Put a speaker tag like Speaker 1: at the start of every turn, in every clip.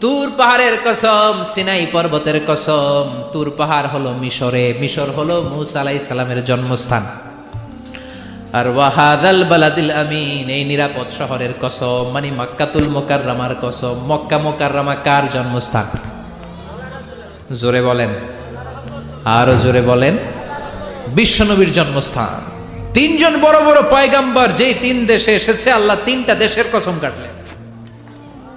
Speaker 1: তুর পাহাড়ের কসম, সিনাই পর্বতের কসম। তুর পাহাড় হলো মিশরে, মিশর হলো মুসা সালামের জন্মস্থান। আর ওয়াহাদাল বালাদিল আমিন, এই নিরাপদ শহরের কসম মানে কসম। মক্কা কার জন্মস্থান? জোরে বলেন। আরও জোরে বলেন। বিশ্বনবীর জন্মস্থান। তিনজন বড় বড় পয়গাম্বর, যেই তিন দেশে এসেছে, আল্লাহ তিনটা দেশের কসম কাটলেন।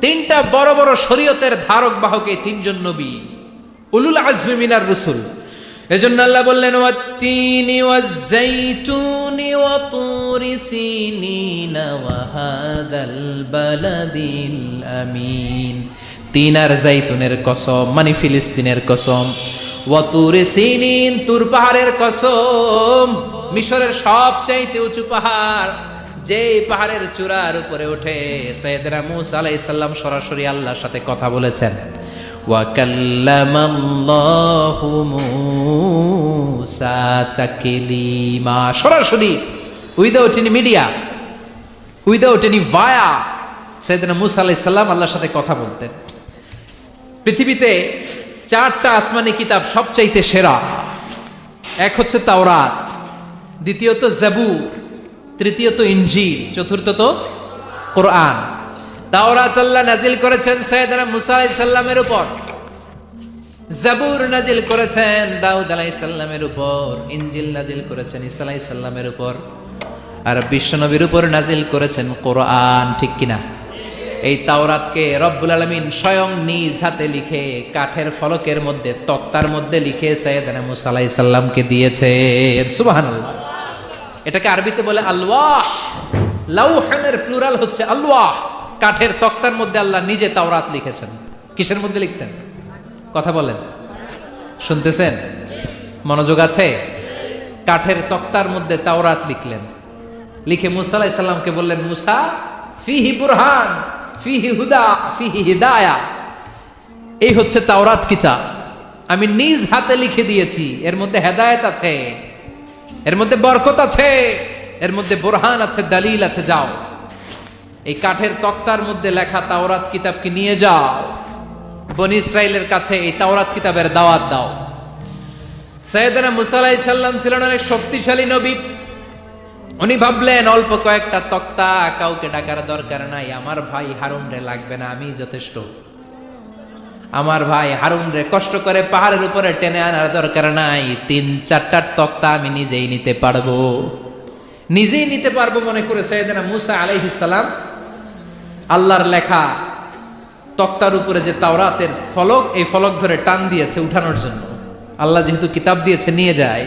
Speaker 1: তিনটা বড় বড় শরীয়তের ধারক বাহক তিনজন নবী। উলুল আজমি মিনার রসুল। এজন্য আল্লাহ বললেন, ওয়াত্তিনি ওয়াজ্জাইতুনি ওয়া তুরি সিনিনা ওয়া হাযাল বালাদিল আমিন। তিন আর জাইতুনের কসম মানে ফিলিস্তিনের কসম। ওয়া তুরি সিনিন, তুর পাহাড়ের কসম, মিশরের সবচাইতে উঁচু পাহাড়। যেই পাহাড়ের চূড়ার উপরে উঠে সৈয়দরা মুসা আলাই ইসাল্লাম সরাসরি আল্লাহর সাথে কথা বলেছেন সরাসরি without any media without any via সৈয়দনা মুসা আলাই সাল্লাম আল্লাহর সাথে কথা বলতেন। পৃথিবীতে চারটা আসমানি কিতাব সবচাইতে সেরা, এক হচ্ছে তাওরাত, দ্বিতীয়ত জাবুর তৃতীয়ত ইনজিল, চতুর্থত কোরআন। তাওরাত আল্লাহ নাজিল করেছেন সৈয়দনা মুসা আলাইহিস উপর। জাবুর নাজিল করেছেন দাউদ আলাইহিস সালামের উপর। ইনজিল নাজিল করেছেন ঈসা আলাইহিস উপর। আর বিশ্বনবীর উপর নাজিল করেছেন কোরআন, ঠিক কিনা? এই তাওরাতকে রব্বুল আলামিন স্বয়ং নিজ হাতে লিখে, কাঠের ফলকের মধ্যে, তক্তার মধ্যে লিখে সৈয়দনা মুসা আলাইহিস সালামকে দিয়েছেন। সুবহানাল্লাহ। এটাকে আরবিতে বলে আলওয়াহ। লাউহানের প্লুরাল হচ্ছে আলওয়াহ। কাঠের তক্তার মধ্যে আল্লাহ নিজে তাওরাত লিখেছেন। কিসের মধ্যে লিখছেন? কথা বলেন। শুনতেছেন? মনোযোগ আছে? কাঠের তক্তার মধ্যে তাওরাত লিখলেন। লিখে মুসা আলাইহিস সালামকে বললেন, মুসা, ফিহি বুরহান, ফিহি হুদা, ফিহি হিদায়া। এই হচ্ছে তাওরাত কিতাব। আমি নিজ হাতে লিখে দিয়েছি। এর মধ্যে হেদায়েত আছে। এর মধ্যে বরকত আছে, এর মধ্যে বোরহান আছে, দালিল আছে, যাও। এই কাঠের তক্তার মধ্যে লেখা তাওরাত কিতাবকে নিয়ে যাও। বনি ইসরায়েলের কাছে এই তাওরাত কিতাবের দাওয়াত দাও। সৈয়দনা মুসা আলাইহিস সালাম ছিলেন অনেক শক্তিশালী নবী। উনি ভাবলেন, অল্প কয়েকটা তক্তা কাউকে ডাকার দরকার নাই, আমার ভাই হারুন রে লাগবে না, আমি যথেষ্ট। আমার ভাই হারুন রে কষ্ট করে পাহাড়ের উপরে টেনে আনার দরকার নাই। তিন চারটার তক্তা আমি নিজেই নিতে পারব। নিজেই নিতে পারব মনে করে সৈয়দনা মুসা আলাইহিস সালাম। আল্লাহর লেখা তক্তার উপরে যে তাওরাতের ফলক, এই ফলক ধরে টান দিয়েছে উঠানোর জন্য। আল্লাহ যেহেতু কিতাব দিয়েছে, নিয়ে যায়।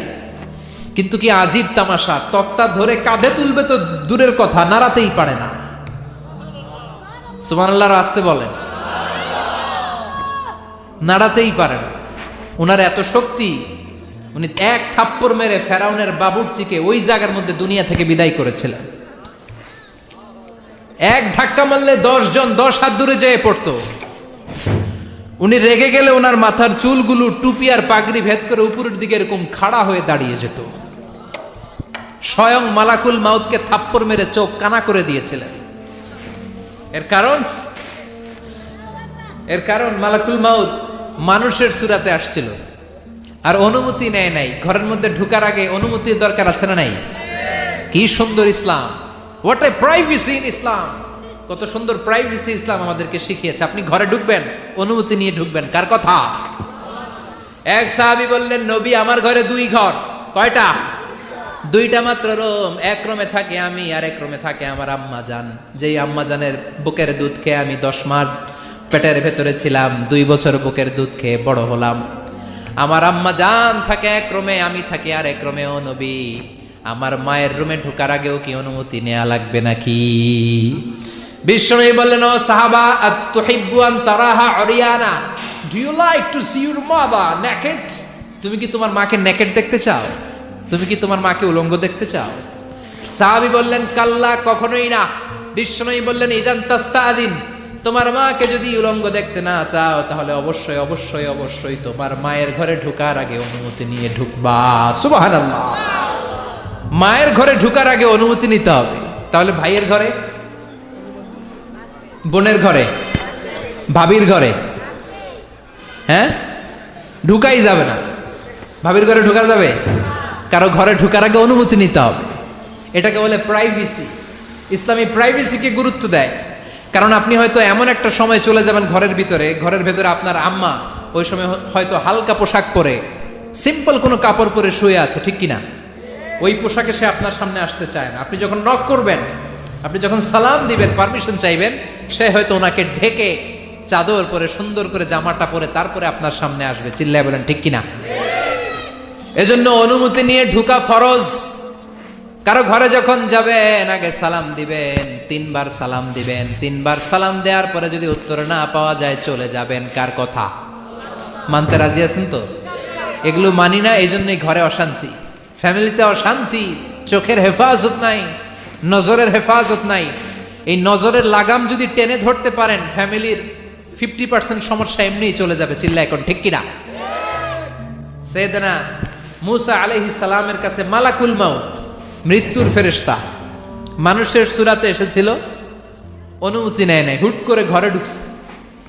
Speaker 1: কিন্তু কি আজীব তামাশা? তক্তা ধরে কাঁধে তুলবে তো দূরের কথা, নাড়াতেই পারে না। সুমান আল্লাহর আসতে বলেন। নাড়াতেই পারে না। ওনার এত শক্তি, উনি এক থাপ্পড় মেরে ফেরাউনের বাবুরচিকে ওই জায়গার মধ্যে দুনিয়া থেকে বিদায় করেছিলেন। এক ধাক্কা মারলে দশ জন দশ হাত দূরে যেয়ে পড়তো। উনি রেগে গেলে ওনার মাথার চুলগুলো টুপি আর পাগড়ি ভেদ করে উপরের দিকে এরকম খাড়া হয়ে দাঁড়িয়ে যেত। স্বয়ং মালাকুল মাউতকে থাপ্পড় মেরে চোখ কানা করে দিয়েছিলেন। এর কারণ? এর কারণ মালাকুল মাউত মানুষের সুরাতে আসছিল। আর অনুমতি নেয় নাই। ঘরের মধ্যে ঢুকার আগে অনুমতির দরকার আছে না নাই? কি সুন্দর ইসলাম। What a privacy in Islam কত সুন্দর প্রাইভেসি ইসলাম আমাদেরকে শিখিয়েছে। আপনি ঘরে ঢুকবেন, অনুমতি নিয়ে ঢুকবেন। কার কথা? এক সাহাবি বললেন, নবী, আমার ঘরে দুই ঘর। কয়টা? দুইটা মাত্র রুম। এক রুমে থাকে আমি, আর এক রুমে থাকে আমার আম্মা জান যেই আম্মা জানের বুকের দুধ খেয়ে আমি দশ মাস পেটের ভেতরে ছিলাম, দুই বছর বুকের দুধ খেয়ে বড় হলাম। আমার আম্মা জান থাকে এক আমি থাকি আর এক রুমে ও নবী। আমার মায়ের রুমে ঢোকার আগেও কি অনুমতি নেওয়া লাগবে নাকি? বিশ্বনবী বললেন, ও সাহাবা আতুহিব্বু তারাহা Oriana. Do you like to see your mother naked তুমি কি তোমার মাকে নেকেড দেখতে চাও? তুমি কি তোমার মাকে উলঙ্গ দেখতে চাও? সাহাবি বললেন, কাল্লা, কখনোই না। বিশ্বনবী বললেন, ইদান তাস্তাদিন। তোমার মাকে যদি উলঙ্গ দেখতে না চাও, তাহলে অবশ্যই অবশ্যই অবশ্যই তোমার মায়ের ঘরে ঢুকার আগে অনুমতি নিয়ে ঢুকবা। সুবহানাল্লাহ। মায়ের ঘরে ঢুকার আগে অনুমতি নিতে হবে। তাহলে ভাইয়ের ঘরে? বোনের ঘরে? ভাবির ঘরে? হ্যাঁ? ঢুকাই যাবে না। ভাবির ঘরে ঢুকা যাবে? কারও ঘরে ঢুকার আগে অনুমতি নিতে হবে। এটাকে বলে প্রাইভেসি ইসলামী প্রাইভেসিকে গুরুত্ব দেয়। কারণ আপনি হয়তো এমন একটা সময় চলে যাবেন ঘরের ভিতরে, ঘরের ভেতরে আপনার আম্মা ওই সময় হয়তো হালকা পোশাক পরে সিম্পল কোনো কাপড় পরে শুয়ে আছে, ঠিক কিনা? ওই পোশাকে সে আপনার সামনে আসতে চায় না। আপনি যখন নক করবেন, আপনি যখন সালাম দিবেন পারমিশন চাইবেন, সে হয়তো ওনাকে ঢেকে চাদর পরে, সুন্দর করে জামাটা পরে তারপরে আপনার সামনে আসবে। চিল্লায় বলেন, ঠিক কিনা? এজন্য অনুমতি নিয়ে ঢুকা ফরজ। কারও ঘরে যখন যাবেন আগে সালাম দিবেন তিনবার সালাম দিবেন। তিনবার সালাম দেওয়ার পরে যদি উত্তর না পাওয়া যায় চলে যাবেন। কার কথা? মানতে রাজি আছেন তো? এগুলো মানি না এই জন্যই ঘরে অশান্তি। ফ্যামিলিতে অশান্তি চোখের হেফাজত নাই নজরের হেফাজত নাই। এই নজরের লাগাম যদি টেনে ধরতে পারেন ফ্যামিলির ফিফটি পার্সেন্ট সমস্যা এমনিই চলে যাবে চিল্লা এখন ঠিক কিনা? সেদনা মুসা আলহি সালামের কাছে মালাকুল মাউত মৃত্যুর ফেরেশতা। মানুষের সুরাতে এসেছিল, অনুমতি নেয় নাই, হুট করে ঘরে ঢুকছে।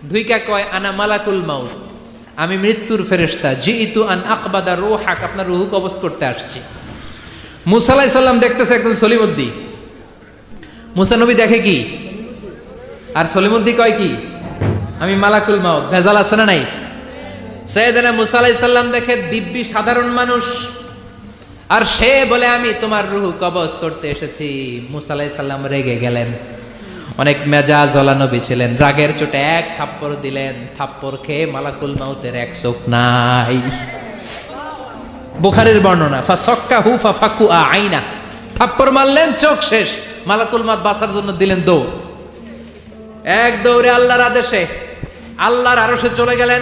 Speaker 1: ঢুইকা কয়, আনা মালাকুল মাউত। আমি মৃত্যুর ফেরেশতা। জি ইতু আন আকবাদা রো হাক আপনার রুহু কবজ করতে আসছি। মুসা আলাইহিস সাল্লাম দেখতেছে একজন সলিমুদ্দি। মুসা নবী দেখে কি? আর সলিমুদ্দি কয় কি? আমি মালাকুল মাউত। ভেজাল আছে না নাই? সৈয়দনা মুসা আলাইহিস সাল্লাম দেখে দিব্যি সাধারণ মানুষ। আর সে বলে, আমি তোমার রুহু কবজ করতে এসেছি। মুসা আলাইহিস সাল্লাম রেগে গেলেন। অনেক মেজাজ ওলা নবী ছিলেন। রাগের চোটে এক থাপ্পড় দিলেন। থাপ্পড় খেয়ে মালাকুল মাউতের এক চোখ নাই। বুখারের বর্ণনা ফা সক্কা হু ফা ফাকু আইনা। থাপ্পড় মারলেন, চোখ শেষ। মালাকুল মাত বাসার জন্য দিলেন দৌড়। এক দৌড়ে আল্লাহর আদেশে আল্লাহর আরশে চলে গেলেন।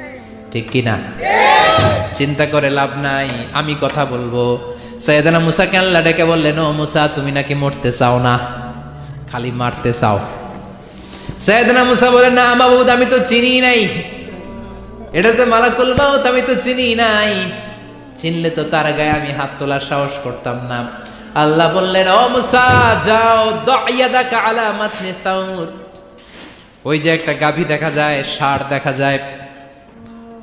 Speaker 1: ঠিক কি না চিন্তা করে লাভ নাই, আমি কথা বলব। সৈয়দানা মুসাকে আল্লাহ ডেকে বললেন, ও মুসা, তুমি নাকি মরতে চাও না? খালি মারতে চাও। সৈয়দানা মুসা বলেন না মাবুদ আমি তো চিনি নাই। এটা যে মালাকুল মাউত, আমি তো চিনি নাই। চিনলে তো তার গায়ে আমি হাত তোলার সাহস করতাম না। আল্লাহ বললেন, ও মুসা, যাও দাইয়াদাকা আলা মাতনি সাউর। ওই যে একটা গাভী দেখা যায়, ষাঁড় দেখা যায়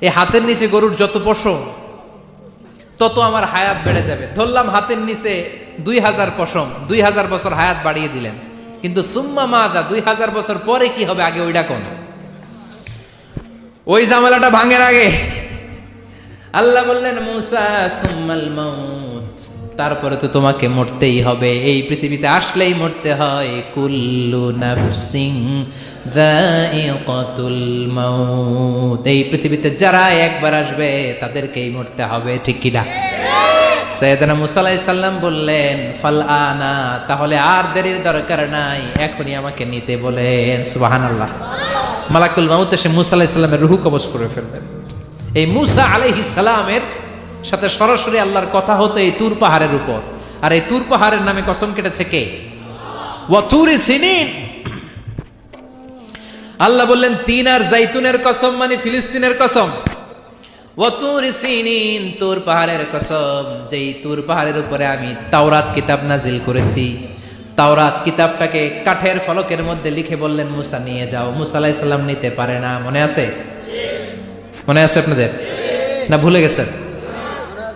Speaker 1: এই হাতের নিচে গরুর যত পশম, তত আমার হায়াত বেড়ে যাবে। ধরলাম হাতের নিচে দুই হাজার পশম, দুই হাজার বছর হায়াত বাড়িয়ে দিলেন। কিন্তু সুম্মা মাদা, দুই হাজার বছর পরে কি হবে? আগে ওইটা কোন? ওই জামালাটা ভাঙের আগে। আল্লাহ বললেন, মৌসা সুম্মাল মাউত। তারপরে তো তোমাকে মরতেই হবে। এই পৃথিবীতে আসলেই মরতে হয়। কুল্লু নাফসিং মাউত। এই পৃথিবীতে যারা একবার আসবে, তাদেরকেই মরতে হবে। ঠিক কিনা সৈয়দনা মুসা আলাইহিস সাল্লাম বললেন, ফাল আনা, তাহলে আর দেরির দরকার নাই। এখনই আমাকে নিতে বলেন। সুবহানাল্লাহ। মালাকুল মাউত এসে মুসা আলাইহিস সাল্লামের রুহু কবজ করে ফেললেন। এই মুসা আলাইহিস সালামের সাথে সরাসরি আল্লাহর কথা হতো এই তুর পাহাড়ের উপর। আর এই তুর পাহাড়ের নামে কসম কেটেছে কে? ওয়াতুরি আল্লাহ বললেন, তিন আর জাইতুনের কসম মানে ফিলিস্তিনের কসম। ওয়াতুর সিনিন, তুর পাহাড়ের কসম, যেই তুর পাহাড়ের উপরে আমি তাওরাত কিতাব নাজিল করেছি। তাওরাত কিতাবটাকে কাঠের ফলকের মধ্যে লিখে বললেন, মুসা, নিয়ে যাও। মুসা আলাইহিস সালাম নিতে পারে না। মনে আছে? মনে আছে আপনাদের? না, ভুলে গেছেন?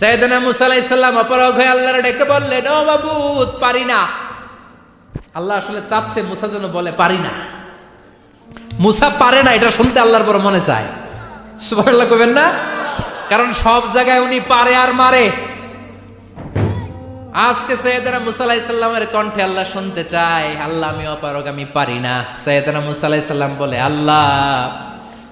Speaker 1: সৈয়দনা মুসা আলাইহিস সালাম অপরাগ হয়ে আল্লাহর ডেকে বললেন, ও বাবু পারি না। আল্লাহ আসলে চাচ্ছে মুসা যেন বলে, পারি না। মুসা পারে না, এটা শুনতে আল্লাহর বড় মনে চায়। সুবহানাল্লাহ কবেন না? কারণ সব জায়গায় উনি পারে আর মারে। আজকে সৈয়দনা মুসা আলাইহিস সালামের কণ্ঠে আল্লাহ শুনতে চায়, আল্লাহ, আমি অপারগ, আমি পারি না। সৈয়দনা মুসা আলাইহিস বলে, আল্লাহ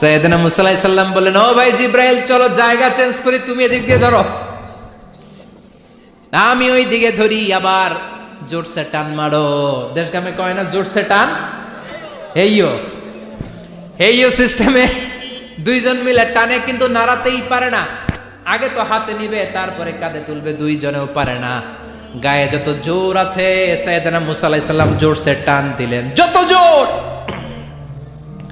Speaker 1: সাল্লাম বললেন, ও ভাই চলো, জায়গা চেঞ্জ তুমি এদিক দিয়ে ধরো। আমি ওই দিকে ধরি, আবার জোরসে টান মারো। কয় না, জোরসে টান? হেইও হেইও সিস্টেমে দুইজন মিলে টানে, কিন্তু নাড়াতেই পারে না। আগে তো হাতে নিবে, তারপরে কাঁধে তুলবে, দুইজনেও পারে না। গায়ে যত জোর আছে সৈয়দনা মুসা আলাইহিস সালাম জোরসে টান দিলেন। যত জোর!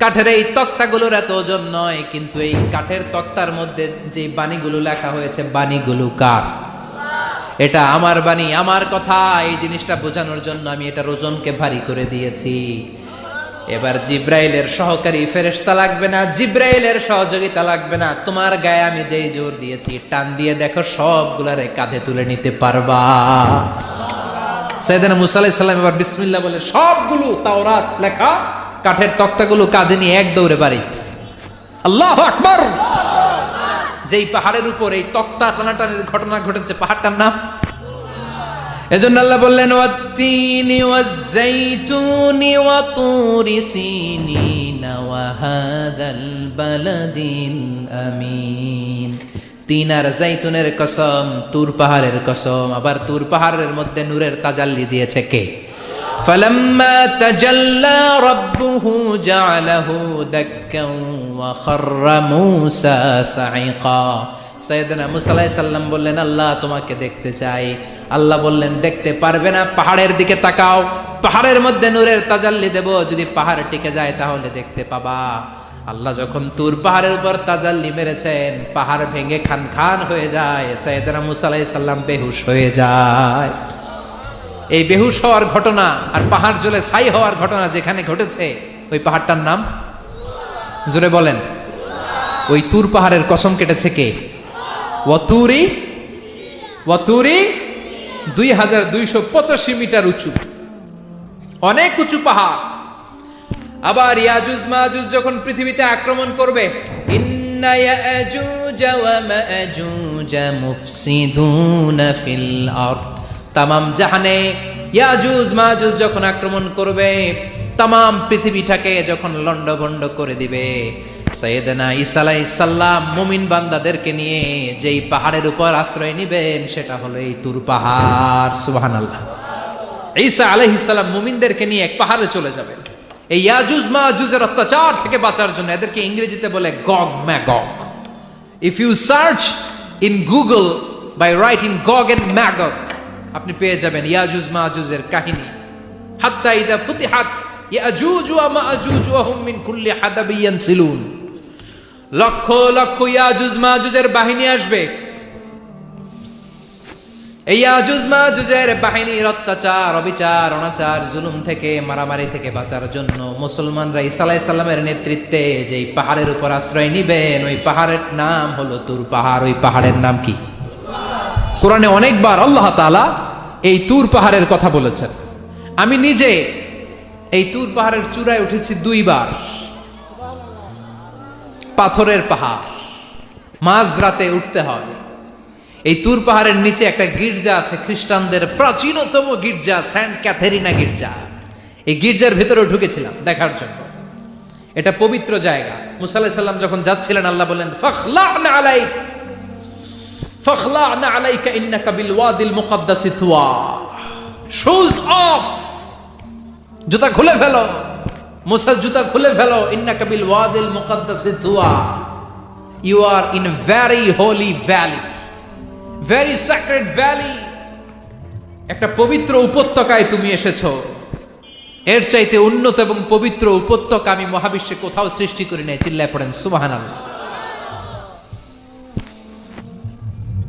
Speaker 1: কাঠের এই তক্তাগুলোর এত ওজন নয়, কিন্তু এই কাঠের তক্তার মধ্যে যে বাণীগুলো লেখা হয়েছে, বাণীগুলো কার? এটা আমার বাণী, আমার কথা, এই জিনিসটা বোঝানোর জন্য আমি এটা ওজনকে ভারী করে দিয়েছি। এবার জিব্রাইলের সহকারী ফেরেশতা লাগবে না, জিব্রাইলের সহযোগিতা লাগবে না। তোমার গায়ে আমি যেই জোর দিয়েছি, টান দিয়ে দেখো সবগুলারে কাঁধে তুলে নিতে পারবা। সাইদানা মুসা আলাইহিস এবার বিসমিল্লাহ বলে, সবগুলো তাওরাত লেখা কাঠের তক্তাগুলো কাঁধে নিয়ে এক দৌড়ে বাড়ি। আল্লাহ আকবার! যেই পাহাড়ের উপর এই তক্তা টানাটানির ঘটনা ঘটেছে, পাহাড়টার নাম? এজন্য আল্লাহ বললেন, ওয়াত্তিনি ওয়াজ্জাইতুনি ওয়া তুরি সিনিনা ওয়া হাদাল বালাদিল আমিন। তিন আর জাইতুনের কসম, তুর পাহাড়ের কসম। আবার তুর পাহাড়ের মধ্যে নূরের তাজাল্লি দিয়েছে কে? فلما تجلى ربه جعله دكا وخر موسى صعقا সৈয়দনা মুসা আলাইহিস সাল্লাম বললেন আল্লাহ তোমাকে দেখতে চাই আল্লাহ বললেন দেখতে পারবে না পাহাড়ের দিকে তাকাও পাহাড়ের মধ্যে নূরের তাজাল্লি দেব যদি পাহাড় টিকে যায় তাহলে দেখতে পাবা আল্লাহ যখন তুর পাহাড়ের উপর তাজাল্লি মেরেছেন পাহাড় ভেঙে খান খান হয়ে যায় সৈয়দনা মুসা আলাইহিস সাল্লাম বেহুশ হয়ে যায় এই বেহুশ হওয়ার ঘটনা আর পাহাড় জলে ছাই হওয়ার ঘটনা যেখানে ঘটেছে, ওই পাহাড়টার নাম? জোরে বলেন। ওই তুর পাহাড়ের কসম কেটেছে কে? ওয়াতুরি ওয়াতুরি দুই হাজার দুইশো পঁচাশি মিটার উঁচু। অনেক উঁচু পাহাড়। আবার ইয়াজুজ মাজুজ যখন পৃথিবীতে আক্রমণ করবে, ইন্না ফিল ওয়া তামাম জাহানে, ইয়াজুজ মাজুজ যখন আক্রমণ করবে, তামাম পৃথিবীটাকে যখন লণ্ডভণ্ড করে দিবে। সৈয়দনা ইসালাই সাল্লাম মুমিন বান্দাদেরকে নিয়ে যেই পাহাড়ের উপর আশ্রয় নিবেন, সেটা হলো এই তুর পাহাড়। সুবাহান আল্লাহ ঈসা আলহ ইসালাম মুমিনদেরকে নিয়ে এক পাহাড়ে চলে যাবেন। এই ইয়াজুজ মাজুজের অত্যাচার থেকে বাঁচার জন্য এদেরকে ইংরেজিতে বলে Gog Magog. If you search in Google by right in Gog and Magog আপনি পেয়ে যাবেন ইয়াজুজ মাজুজের কাহিনী। হাত্তা ইদা ফুতিহাত ইয়াজুজ ওয়া মাজুজ ওয়া মিন কুল্লি হাদাবিন ইয়ানসিলুন। লক্ষ লক্ষ ইয়াজুজ মাজুজের বাহিনী আসবে। এই আজুজ মাজুজের বাহিনীর অত্যাচার, অবিচার, অনাচার, জুলুম থেকে, মারামারি থেকে বাঁচার জন্য মুসলমানরা ইসা আলাইহিস সালামের নেতৃত্বে যেই পাহাড়ের উপর আশ্রয় নিবেন, ওই পাহাড়ের নাম হলো তুর পাহাড়। ওই পাহাড়ের নাম কি? কোরআনে অনেকবার আল্লাহ তাআলা এই তুর পাহাড়ের কথা বলেছেন। আমি নিজে এই তুর পাহাড়ের চূড়ায় উঠেছি দুইবার। পাথরের পাহাড় মাঝ রাতে উঠতে হয়। এই তুর পাহাড়ের নিচে একটা গির্জা আছে, খ্রিস্টানদের প্রাচীনতম গির্জা, সেন্ট ক্যাথেরিনা গির্জা। এই গির্জার ভেতরে ঢুকেছিলাম দেখার জন্য। এটা পবিত্র জায়গা। মুসাল্লাহ সাল্লাম যখন যাচ্ছিলেন, আল্লাহ বললেন, ফখলানা আলাইক। ওয়াদিল মুকাদ্দাসি তুয়া শুজ অফ জুতা খুলে ফেলো। মুসা জুতা খুলে ফেলো। ইন্নাকা বিল ওয়াদিল মুকাদ্দাসি Tuya. You are in very holy valley very sacred valley একটা পবিত্র উপত্যকায় তুমি এসেছ। এর চাইতে উন্নত এবং পবিত্র উপত্যকা আমি মহাবিশ্বে কোথাও সৃষ্টি করি নাই। চিল্লায় পড়েন। সুবাহান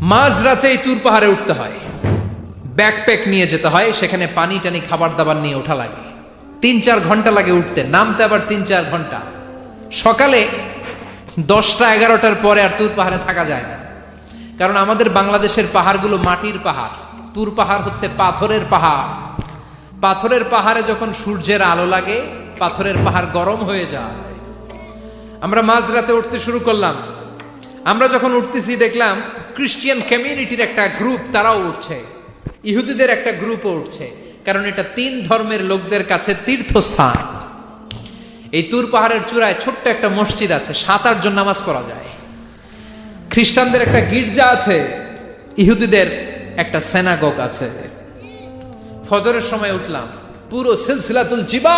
Speaker 1: মাঝ রাতে এই তুর পাহাড়ে উঠতে হয়। ব্যাকপ্যাক নিয়ে যেতে হয়, সেখানে পানি টানি খাবার দাবার নিয়ে ওঠা লাগে। তিন চার ঘণ্টা লাগে উঠতে, নামতে আবার তিন চার ঘণ্টা। সকালে দশটা এগারোটার পরে আর তুর পাহাড়ে থাকা যায় না। কারণ আমাদের বাংলাদেশের পাহাড়গুলো মাটির পাহাড়। তুর পাহাড় হচ্ছে পাথরের পাহাড়। পাথরের পাহাড়ে যখন সূর্যের আলো লাগে, পাথরের পাহাড় গরম হয়ে যায়। আমরা মাঝরাতে উঠতে শুরু করলাম। আমরা যখন উঠতেছি, দেখলাম ক্রিশ্চিয়ান কমিউনিটির একটা গ্রুপ তারাও উঠছে। ইহুদিদের একটা গ্রুপও উঠছে। কারণ এটা তিন ধর্মের লোকদের কাছে তীর্থস্থান। এই তুর পাহাড়ের চূড়ায় ছোট্ট একটা মসজিদ আছে, সাত, আট জন নামাজ পড়া যায়। খ্রিস্টানদের একটা গির্জা আছে, ইহুদিদের একটা সেনাগক আছে। ফজরের সময় উঠলাম, পুরো সিলসিলাতুল জিবা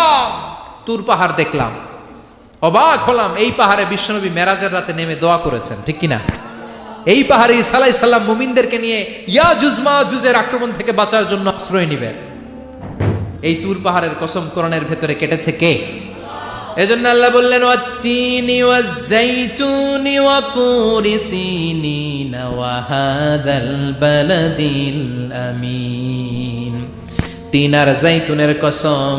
Speaker 1: তুর পাহাড় দেখলাম। অবাক হলাম, এই পাহাড়ে বিশ্বনবী মেরাজের রাতে নেমে দোয়া করেছেন, ঠিক কিনা? এই পাহাড়ে ইসালাই সাল্লাম মুমিনদেরকে নিয়ে ইয়া জুজমা জুজের আক্রমণ থেকে বাঁচার জন্য আশ্রয় নিবেন। এই তুর পাহাড়ের কসম কোরআনের ভেতরে কেটেছে কে? এজন্য আল্লাহ বললেন, ওয়াত্তিনি ওয়াজ্জাইতুনি ওয়া তুরি সিনিন ওয়া হাযাল বালাদিল আমিন। তিন আর জাইতুনের কসম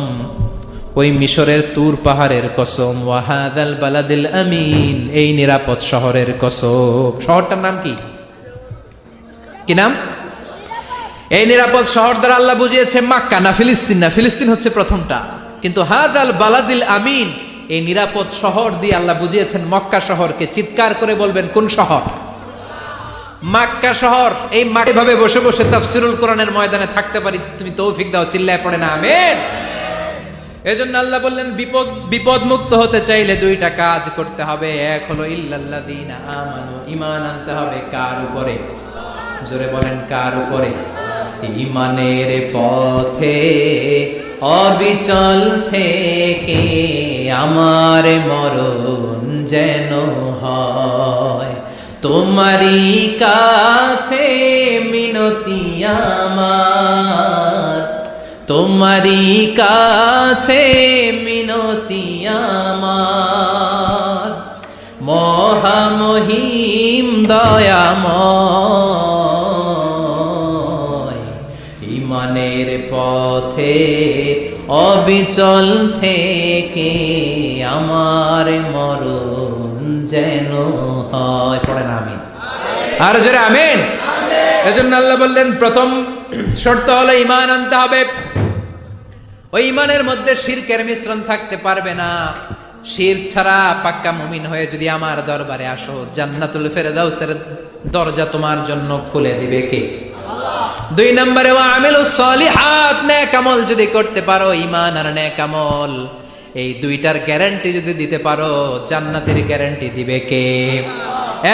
Speaker 1: ওই মিশরের তুর পাহাড়ের কসম। ওয়াহাদাল বালাদিল আমিন, এই নিরাপদ শহরের কসম। শহরটার নাম কি? কি নাম? এই নিরাপদ শহর দ্বারা আল্লাহ বুঝিয়েছে মাক্কা না ফিলিস্তিন। না, ফিলিস্তিন হচ্ছে প্রথমটা। কিন্তু হাদ আল বালাদিল আমিন, এই নিরাপদ শহর দিয়ে আল্লাহ বুঝিয়েছেন মক্কা শহরকে। চিৎকার করে বলবেন, কোন শহর? মাক্কা শহর। এই মাঠে ভাবে বসে বসে তাফসিরুল কোরআনের ময়দানে থাকতে পারি। তুমি তৌফিক দাও, চিল্লায় পড়ে না। আমেন। এজন্য আল্লাহ বললেন, বিপদ বিপদ মুক্ত হতে চাইলে দুইটা কাজ করতে হবে। এক হলো আমানু, ঈমান আনতে হবে কার উপরে? জোরে বলেন, কার উপরে? ঈমানের পথে, অবিচল থেকে আমার মরণ যেন হয়। তোমারই কাছে মিনতি আমার। তোমারই কাছে মিনতি আমার। মহামহিম দয়াময় ইমানের পথে অবিচল থেকে আমার মরণ যেন হয়। পড়েন আমি আর জোরে আমেন। এজন্য আল্লাহ বললেন প্রথম শর্ত হলো ইমান আনতে হবে। ওই ইমানের মধ্যে শিরকের মিশ্রণ থাকতে পারবে না। শির ছাড়া পাক্কা মুমিন হয়ে যদি আমার দরবারে আসো, জান্নাতুল ফেরদাউসের দরজা তোমার জন্য খুলে দিবে কে? দুই নম্বরে আমিল সলিহাত আমল যদি করতে পারো ইমান আর আমল, এই দুইটার গ্যারান্টি যদি দিতে পারো, জান্নাতের গ্যারান্টি দিবে কে?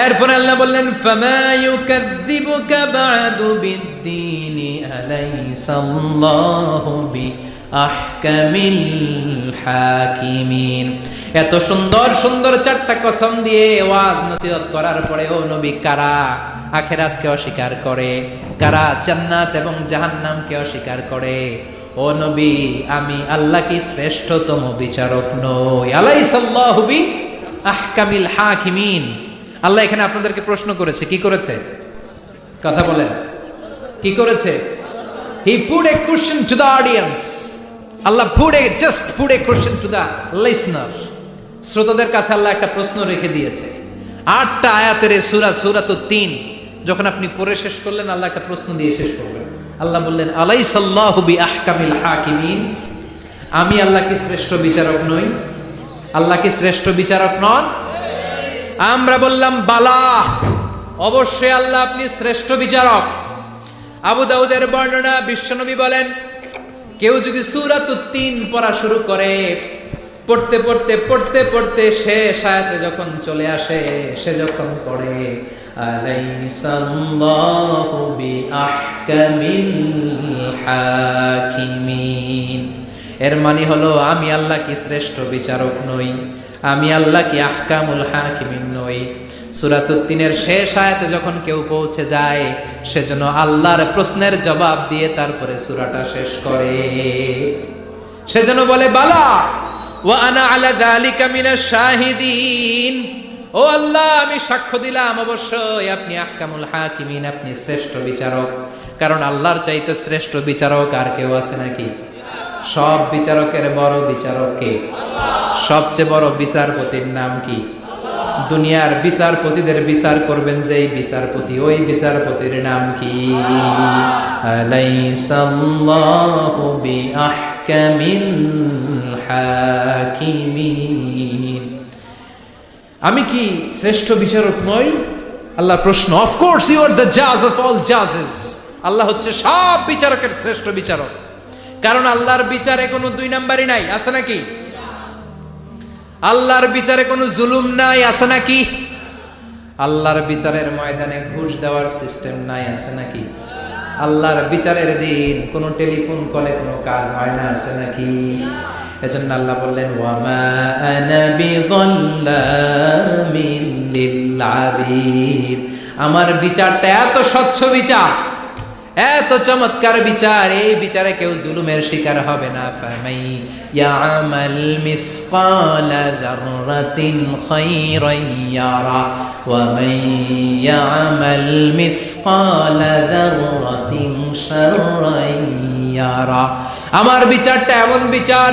Speaker 1: এরপর আল্লাহ বললেন, ফামা ইউকাযযিবুকা বা'দু বিদ্দীনি আলাইসাল্লাহু বি আহকামিল হাকিমিন। এত সুন্দর সুন্দর চারটা কসম দিয়ে ওয়াজ নসিহত করার ও নবী কারা আখেরাতকে অস্বীকার করে, কারা জান্নাত এবং জাহান্নামকে অস্বীকার করে? ও নবী, আমি আল্লাহ কি শ্রেষ্ঠতম বিচারক নই। আলাইসাল্লাহু বি আহকামিল হাকিমিন। আল্লাহ এখানে আপনাদেরকে প্রশ্ন করেছে, কি করেছে? কথা বলেন। কি করেছে? He put a question to the audience Allah a just a question to the listener শ্রোতাদের কাছে আল্লাহ একটা প্রশ্ন রেখে দিয়েছে। আটটা আয়াতের সুরা সূরা তো তিন, যখন আপনি পড়ে শেষ করলেন, আল্লাহ একটা প্রশ্ন দিয়ে শেষ করবেন। আল্লাহ বললেন আলাইসাল্লাহু বি আহকামিল হাকিমিন? আমি আল্লাহ কি শ্রেষ্ঠ বিচারক নই। আল্লাহ কি শ্রেষ্ঠ বিচারক নন? আমরা বললাম, বালা, অবশ্যই আল্লাহ আপনি শ্রেষ্ঠ বিচারক। আবু দাউদের বর্ণনা, বিশ্বনবী বলেন কেউ যদি সুরাত তিন পড়া শুরু করে, পড়তে পড়তে পড়তে পড়তে সে আয়াতে যখন চলে আসে, সে যখন পড়ে এর মানে হলো, আমি আল্লাহ কি শ্রেষ্ঠ বিচারক নই। আমি আল্লাহ কি আহকামুল হাকিমিন নই। সুরাতুদ্দিনের শেষ আয়াতে যখন কেউ পৌঁছে যায় সেজন্য আল্লাহর প্রশ্নের জবাব দিয়ে তারপরে সুরাটা শেষ করে। সেজন্য বলে, বালা ও আনা আলা যালিকা মিনাশ শাহিদিন। ও আল্লাহ, আমি সাক্ষ্য দিলাম, অবশ্যই আপনি আহকামুল হাকিমিন, আপনি শ্রেষ্ঠ বিচারক। কারণ আল্লাহর চাইতে শ্রেষ্ঠ বিচারক আর কেউ আছে নাকি? সব বিচারকের বড় বিচারক কে? সবচেয়ে বড় বিচারপতির নাম কি? দুনিয়ার বিচারপতিদের বিচার করবেন যে বিচারপতি, ওই বিচারপতির নাম কি? আমি কি শ্রেষ্ঠ বিচারক নই? আল্লাহ প্রশ্ন অফকোর্স ইউ আর দ্য জাজ অফ অল জাজেস আল্লাহ হচ্ছে সব বিচারকের শ্রেষ্ঠ বিচারক। কারণ আল্লাহর বিচারে কোনো দুই নাম্বারই নাই, আছে নাকি? আল্লাহর বিচারে কোনো জুলুম নাই, আছে নাকি? আল্লাহর বিচারের ময়দানে ঘুষ দেওয়ার সিস্টেম নাই, আছে নাকি? আল্লাহর বিচারের দিন কোন টেলিফোন কলে কোনো কাজ হয় না, আছে নাকি? এজন্য আল্লাহ বললেন, ওয়ামা আনা বিযাল্লামিন লিল আবিদ। আমার বিচারটা এত স্বচ্ছ বিচার এত চমৎকার বিচার, এই বিচারে কেউ জুলুমের শিকার হবে না ফামাই ইয়ামাল মিসকালা যাররাতিন খায়রান ইয়ারা, ওয়া মান ইয়ামাল মিসকালা যাররাতিন শাররান ইয়ারা। আমার বিচারটা এমন বিচার,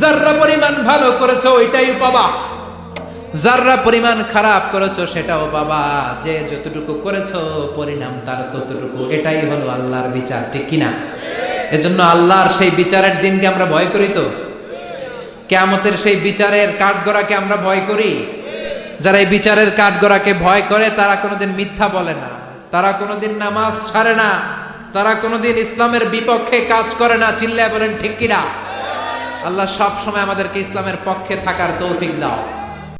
Speaker 1: যাররা পরিমাণ ভালো করেছ, ওইটাই পাবা। যাররা পরিমাণ খারাপ করেছ সেটাও বাবা, যে যতটুকু করেছ পরিণাম তার ততটুকু। এটাই হলো আল্লাহর বিচার, ঠিক কিনা এজন্য আল্লাহর সেই বিচারের দিনকে আমরা ভয় করি তো। কেয়ামতের সেই বিচারের কাঠগড়াকে আমরা ভয় করি। যারা এই বিচারের কাঠগড়াকে ভয় করে, তারা কোনোদিন মিথ্যা বলে না। তারা কোনোদিন নামাজ ছাড়ে না। তারা কোনোদিন ইসলামের বিপক্ষে কাজ করে না। চিল্লায় বলেন, ঠিক কিনা আল্লাহ সব সময় আমাদেরকে ইসলামের পক্ষে থাকার তৌফিক দাও।